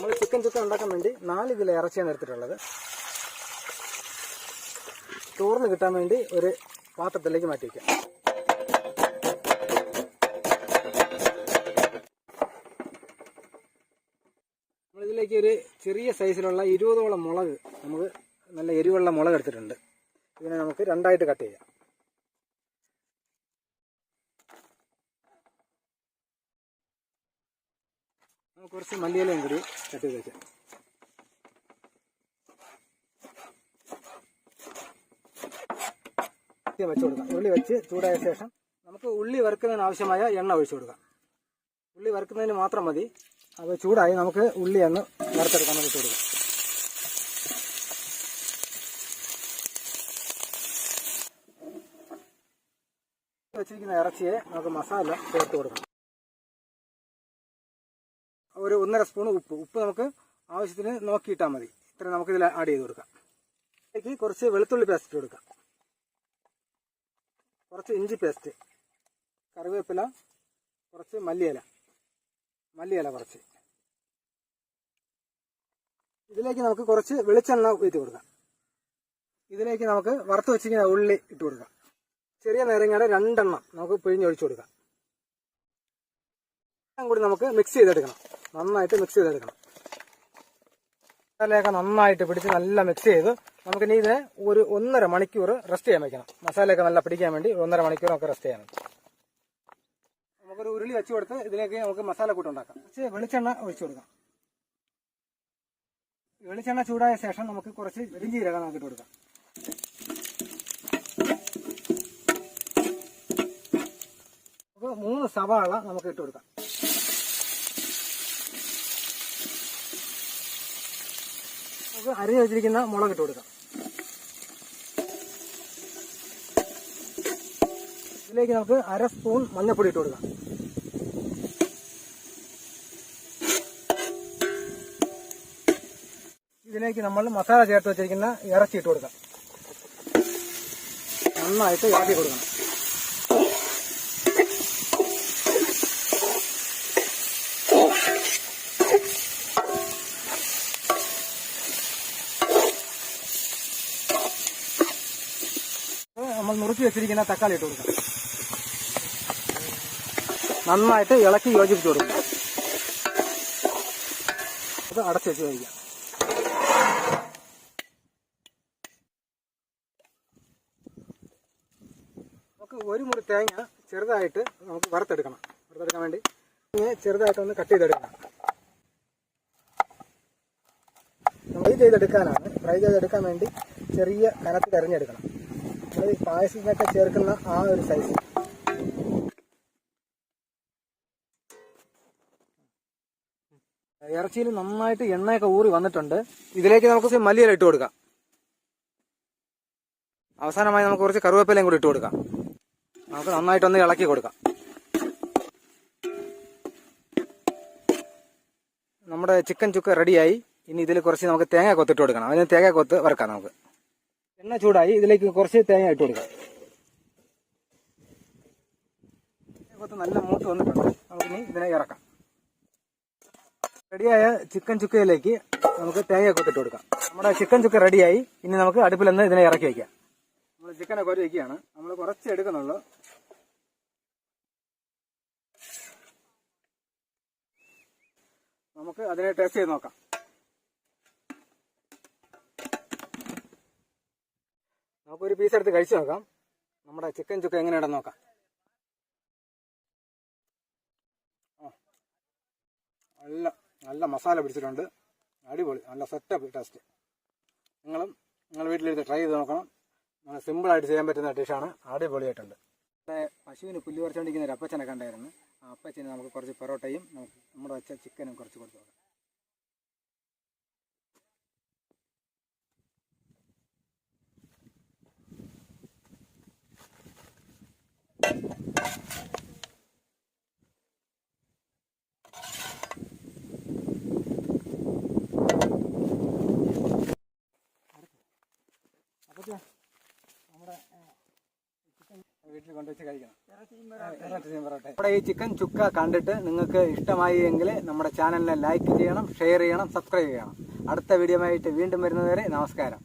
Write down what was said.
നമ്മൾ ചിക്കൻ ചുക്ക ഉണ്ടാക്കാൻ വേണ്ടി നാല് കിലോ ഇറച്ചിയാണ് എടുത്തിട്ടുള്ളത്. ചോറിന് കിട്ടാൻ വേണ്ടി ഒരു പാത്രത്തിലേക്ക് മാറ്റി വയ്ക്കാം നമ്മളിതിലേക്ക് ഒരു ചെറിയ സൈസിലുള്ള ഇരുപതോളം മുളക് നമുക്ക് നല്ല എരിവുള്ള മുളക് എടുത്തിട്ടുണ്ട്. ഇതിനെ നമുക്ക് രണ്ടായിട്ട് കട്ട് ചെയ്യാം. കുറച്ച് മല്ലിയിലയും കൂടി ചെയ്ത് വെക്കാം. വെച്ച് കൊടുക്കാം. ഉള്ളി വെച്ച് ചൂടായ ശേഷം നമുക്ക് ഉള്ളി വറുക്കുന്നതിന് ആവശ്യമായ എണ്ണ ഒഴിച്ചു കൊടുക്കാം. ഉള്ളി വറുക്കുന്നതിന് മാത്രം മതി. അത് ചൂടായി നമുക്ക് ഉള്ളി ഒന്ന് വറുത്തെടുക്കാൻ വെച്ച് കൊടുക്കാം. വെച്ചിരിക്കുന്ന ഇറച്ചിയെ നമുക്ക് മസാല ചേർത്ത് കൊടുക്കണം ഒരു ഒന്നര സ്പൂൺ ഉപ്പ്. ഉപ്പ് നമുക്ക് ആവശ്യത്തിന് നോക്കിയിട്ടാൽ മതി. ഇത്ര നമുക്ക് ഇതിൽ ആഡ് ചെയ്ത് കൊടുക്കാം. ഇതിലേക്ക് കുറച്ച് വെളുത്തുള്ളി പേസ്റ്റ് കൊടുക്കാം കുറച്ച് ഇഞ്ചി പേസ്റ്റ് കറിവേപ്പില കുറച്ച് മല്ലിയില. മല്ലിയില കുറച്ച്. ഇതിലേക്ക് നമുക്ക് കുറച്ച് വെളിച്ചെണ്ണ ഊറ്റി കൊടുക്കാം. ഇതിലേക്ക് നമുക്ക് വറുത്ത് വെച്ചിരിക്കുന്ന ഉള്ളി ഇട്ട് കൊടുക്കാം. ചെറിയ നേരങ്ങയുടെ രണ്ടെണ്ണം നമുക്ക് പിഴിഞ്ഞൊഴിച്ചു കൊടുക്കാം. കൂടി നമുക്ക് മിക്സ് ചെയ്തെടുക്കണം. നന്നായിട്ട് മിക്സ് ചെയ്തെടുക്കണം. മസാലയൊക്കെ നന്നായിട്ട് പിടിച്ച് നല്ല മിക്സ് ചെയ്ത് നമുക്കിനി ഇതിനെ ഒരു ഒന്നര മണിക്കൂർ റെസ്റ്റ് ചെയ്യാൻ വെക്കണം. മസാലയൊക്കെ നല്ല പിടിക്കാൻ വേണ്ടി ഒന്നര മണിക്കൂർ റെസ്റ്റ് ചെയ്യണം നമുക്കൊരു ഉരുളി വെച്ച് കൊടുത്ത് ഇതിലേക്ക് നമുക്ക് മസാല കൂട്ടുണ്ടാക്കാം കുറച്ച് വെളിച്ചെണ്ണ ഒഴിച്ചു കൊടുക്കാം. വെളിച്ചെണ്ണ ചൂടായ ശേഷം നമുക്ക് കുറച്ച് വെടിഞ്ചീരകം നമുക്ക് ഇട്ട് കൊടുക്കാം മൂന്ന് സവാള നമുക്ക് ഇട്ട് കൊടുക്കാം. നമുക്ക് അരിഞ്ഞു വെച്ചിരിക്കുന്ന മുളക് ഇട്ട് കൊടുക്കാം. ഇതിലേക്ക് നമുക്ക് അര സ്പൂൺ മഞ്ഞൾപ്പൊടി ഇട്ട് കൊടുക്കാം. ഇതിലേക്ക് നമ്മൾ മസാല ചേർത്ത് വെച്ചിരിക്കുന്ന ഇറച്ചി ഇട്ട് കൊടുക്കാം. നന്നായിട്ട് ഇറക്കി കൊടുക്കണം. നമ്മൾ നുറുക്കി വെച്ചിരിക്കുന്ന തക്കാളി ഇട്ട് കൊടുക്കാം. നന്നായിട്ട് ഇളക്കി യോജിപ്പിച്ച് കൊടുക്കും. അത് അടച്ചു വെച്ച് കഴിക്കാം. നമുക്ക് ഒരു മുറി തേങ്ങ ചെറുതായിട്ട് നമുക്ക് വറുത്തെടുക്കണം. വറുത്തെടുക്കാൻ വേണ്ടി ചെറുതായിട്ട് ഒന്ന് കട്ട് ചെയ്തെടുക്കണം. ഫ്രൈ ചെയ്തെടുക്കാനാണ് ഫ്രൈ ചെയ്തെടുക്കാൻ വേണ്ടി ചെറിയ കനത്തിൽ അരിഞ്ഞെടുക്കണം. ഈ പായസത്തിനൊക്കെ ചേർക്കുന്ന ആ ഒരു സൈസ് ഇറച്ചിയിൽ നന്നായിട്ട് എണ്ണയൊക്കെ ഊറി വന്നിട്ടുണ്ട്. ഇതിലേക്ക് നമുക്ക് മല്ലിയില ഇട്ട് കൊടുക്കാം. അവസാനമായി നമുക്ക് കുറച്ച് കറുവേപ്പിലയും കൂടി ഇട്ട് കൊടുക്കാം. നമുക്ക് നന്നായിട്ടൊന്ന് ഇളക്കി കൊടുക്കാം. നമ്മുടെ ചിക്കൻ ചുക്ക റെഡിയായി ഇനി ഇതിൽ കുറച്ച് നമുക്ക് തേങ്ങ കൊത്തിട്ട് കൊടുക്കണം. അതിന് തേങ്ങ കൊത്ത് വറക്കാം നമുക്ക്. എണ്ണ ചൂടായി ഇതിലേക്ക് കുറച്ച് തേങ്ങ ഇട്ട് കൊടുക്കാം. നല്ല മൂത്ത് വന്നിട്ടുണ്ട്. നമുക്കിനി ഇതിനെ ഇറക്കാം. റെഡിയായ ചിക്കൻ ചുക്കയിലേക്ക് നമുക്ക് തേങ്ങ കൊത്തിട്ട് കൊടുക്കാം. നമ്മുടെ ചിക്കൻ ചുക്ക റെഡിയായി. ഇനി നമുക്ക് അടുപ്പിൽ നിന്ന് ഇതിനെ ഇറക്കി വയ്ക്കാം നമ്മൾ ചിക്കനെ കോരി വയ്ക്കുകയാണ് നമ്മൾ കുറച്ച് എടുക്കുന്നുള്ളൂ. നമുക്ക് അതിനെ ടേസ്റ്റ് ചെയ്ത് നോക്കാം. നമുക്കൊരു പീസ് എടുത്ത് കഴിച്ചു നോക്കാം. നമ്മുടെ ചിക്കൻ ചുക്ക എങ്ങനെയാണെന്ന് നോക്കാം. നല്ല നല്ല മസാല പിടിച്ചിട്ടുണ്ട്. അടിപൊളി നല്ല സെറ്റപ്പ് ടേസ്റ്റ് നിങ്ങളും നിങ്ങൾ വീട്ടിലെടുത്ത് ട്രൈ ചെയ്ത് നോക്കണം. നല്ല സിമ്പിളായിട്ട് ചെയ്യാൻ പറ്റുന്ന ഡിഷാണ് അടിപൊളിയായിട്ടുണ്ട്. ഇവിടെ പശുവിന് പുല്ല് പറിച്ചുകൊണ്ടിരിക്കുന്ന ഒരു അപ്പച്ചനെ കണ്ടായിരുന്നു. ആ അപ്പച്ചന് നമുക്ക് കുറച്ച് പൊറോട്ടയും നമുക്ക് നമ്മുടെ വെച്ച ചിക്കനും കുറച്ച് കൊടുത്തു വീട്ടിൽ കൊണ്ടുവച്ച് കഴിക്കണം. നമ്മുടെ ഈ ചിക്കൻ ചുക്ക കണ്ടിട്ട് നിങ്ങൾക്ക് ഇഷ്ടമായി എങ്കിൽ നമ്മുടെ ചാനലിനെ ലൈക്ക് ചെയ്യണം ഷെയർ ചെയ്യണം സബ്സ്ക്രൈബ് ചെയ്യണം. അടുത്ത വീഡിയോ ആയിട്ട് വീണ്ടും വരുന്നതുവരെ നമസ്കാരം.